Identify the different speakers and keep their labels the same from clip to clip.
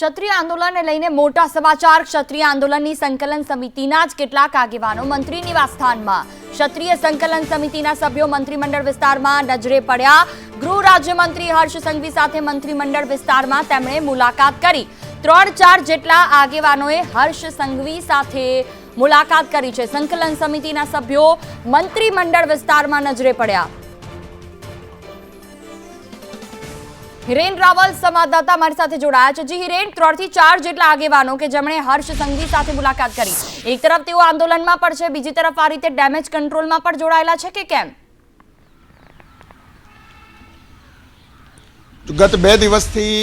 Speaker 1: ક્ષત્રિય આંદોલનને લઈને મોટા સમાચાર. ક્ષત્રિય આંદોલનની સંકલન સમિતિના જ કેટલાક આગેવાનો મંત્રી નિવાસસ્થાનમાં ક્ષત્રિય સંકલન સમિતિના સભ્યો મંત્રીમંડળ વિસ્તારમાં નજરે પડ્યા. ગૃહ રાજ્યમંત્રી હર્ષ સંઘવી સાથે મંત્રીમંડળ વિસ્તારમાં તેમણે મુલાકાત કરી. ત્રણ ચાર જેટલા આગેવાનોએ હર્ષ સંઘવી સાથે મુલાકાત કરી છે. સંકલન સમિતિના સભ્યો મંત્રીમંડળ વિસ્તારમાં નજરે પડ્યા. હિરેન રાવલ સંવાદદાતા મારી સાથે જોડાયા છે. જી, હિરેન ત્રણથી ચાર જેટલા આગેવાનો કે જેમણે હર્ષ સંઘવી સાથે મુલાકાત કરી. એક તરફ તેઓ આંદોલનમાં પણ છે, બીજી તરફ આ રીતે ડેમેજ કંટ્રોલમાં પણ જોડાયેલા છે કે કેમ?
Speaker 2: ગત બે દિવસથી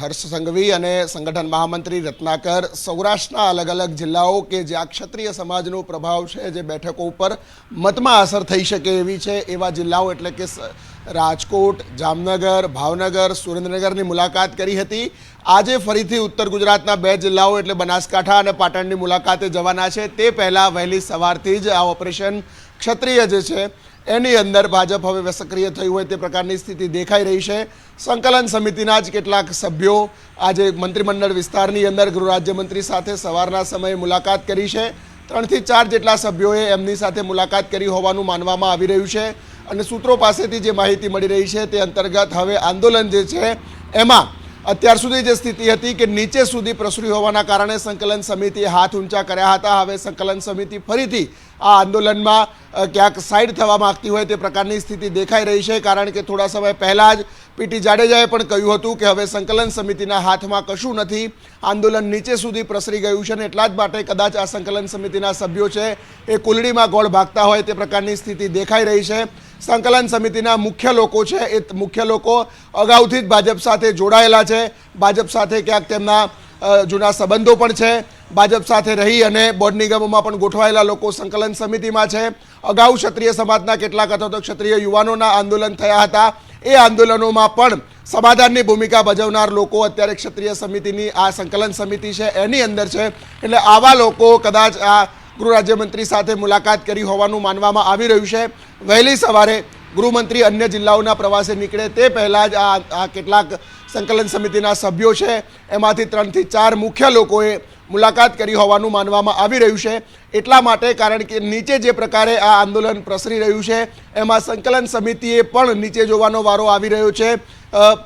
Speaker 2: હર્ષ સંઘવી અને સંગઠન મહામંત્રી રત્નાકર સૌરાષ્ટ્રના અલગ અલગ જિલ્લાઓ કે જ્યાં ક્ષત્રિય સમાજનો પ્રભાવ છે, જે બેઠકો ઉપર મતમાં અસર થઈ શકે એવી છે, એવા જિલ્લાઓ એટલે કે રાજકોટ, જામનગર, ભાવનગર, સુરેન્દ્રનગરની મુલાકાત કરી હતી. આજે ફરીથી ઉત્તર ગુજરાતના બે જિલ્લાઓ એટલે બનાસકાંઠા અને પાટણની મુલાકાતે જવાના છે. તે પહેલાં વહેલી સવારથી જ આ ઓપરેશન ક્ષત્રિય જે છે એની અંદર ભાજપ હવે સક્રિય થયું હોય તે પ્રકારની સ્થિતિ દેખાઈ રહી છે. સંકલન સમિતિના જ કેટલાક સભ્યો આજે મંત્રીમંડળ વિસ્તારની અંદર ગૃહ રાજ્યમંત્રી સાથે સવારના સમયે મુલાકાત કરી છે. ત્રણથી ચાર જેટલા સભ્યોએ એમની સાથે મુલાકાત કરી હોવાનું માનવામાં આવી રહ્યું છે. અને સૂત્રો પાસેથી જે માહિતી મળી રહી છે તે અંતર્ગત હવે આંદોલન જે છે, એમાં અત્યાર સુધી જે સ્થિતિ હતી કે નીચે સુધી પ્રસરી હોવાના કારણે સંકલન સમિતિએ હાથ ઊંચા કર્યા હતા. હવે સંકલન સમિતિ ફરીથી આ આંદોલનમાં ક્યાંક સાઈડ થવા માંગતી હોય તે પ્રકારની સ્થિતિ દેખાઈ રહી છે. કારણ કે થોડા સમય પહેલાં જ પીટી જાડેજાએ પણ કહ્યું હતું કે હવે સંકલન સમિતિના હાથમાં કશું નથી. આંદોલન નીચે સુધી પ્રસરી ગયું છે અને એટલા જ માટે કદાચ આ સંકલન સમિતિના સભ્યો છે એ કુલડીમાં ગોળ ભાગતા હોય તે પ્રકારની સ્થિતિ દેખાઈ રહી છે. સંકલન સમિતિના મુખ્ય લોકો છે, એ મુખ્ય લોકો અગાઉથી જ ભાજપ સાથે જોડાયેલા છે. ભાજપ સાથે ક્યાંક તેમના જૂના સંબંધો પણ છે. ભાજપ સાથે રહી અને બોર્ડ નિગમોમાં પણ ગોઠવાયેલા લોકો સંકલન સમિતિમાં છે. અગાઉ ક્ષત્રિય સમાજના કેટલાક અથવા તો ક્ષત્રિય યુવાનોના આંદોલન થયા હતા. એ આંદોલનોમાં પણ સમાધાનની ભૂમિકા ભજવનાર લોકો અત્યારે ક્ષત્રિય સમિતિની આ સંકલન સમિતિ છે, એની અંદર છે. એટલે આવા લોકો કદાચ આ ગૃહ રાજ્યમંત્રી સાથે મુલાકાત કરી હોવાનું માનવામાં આવી રહ્યું છે. વહેલી સવારે ગૃહમંત્રી અન્ય જિલ્લાઓના પ્રવાસે નીકળે તે પહેલાં જ આ આ કેટલાક સંકલન સમિતિના સભ્યો છે. એમાંથી ત્રણથી ચાર મુખ્ય લોકોએ મુલાકાત કરી હોવાનું માનવામાં આવી રહ્યું છે. એટલા માટે કારણ કે નીચે જે પ્રકારે આ આંદોલન પ્રસરી રહ્યું છે, એમાં સંકલન સમિતિએ પણ નીચે જોવાનો વારો આવી રહ્યો છે.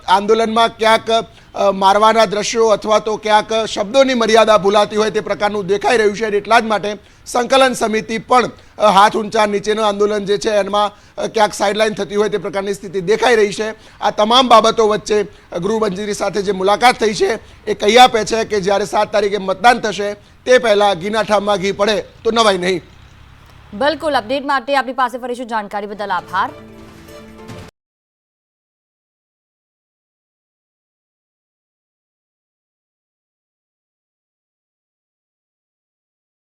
Speaker 2: આંદોલનમાં ક્યાંક મારવાના દ્રશ્યો અથવા તો ક્યાંક શબ્દોની મર્યાદા ભૂલાતી હોય તે પ્રકારનું દેખાઈ રહ્યું છે એટલા જ માટે સંકલન સમિતિ પણ હાથ ઊંચા નીચેનું આંદોલન જે છે એમાં ક્યાંક સાઇડલાઇન થતી હોય તે પ્રકારની સ્થિતિ દેખાઈ રહી છે. આ તમામ બાબતો વચ્ચે ગૃહમંત્રી સાથે જે મુલાકાત થઈ છે એ કહી આપે છે કે જ્યારે સાત તારીખે મતદાન થશે, તે પહેલાં ઘીના ઠામમાં ઘી પડે તો નવાઈ નહીં.
Speaker 1: બિલકુલ. અપડેટ માટે આપણી પાસે ફરીશું જાણકારી બદલ આભાર.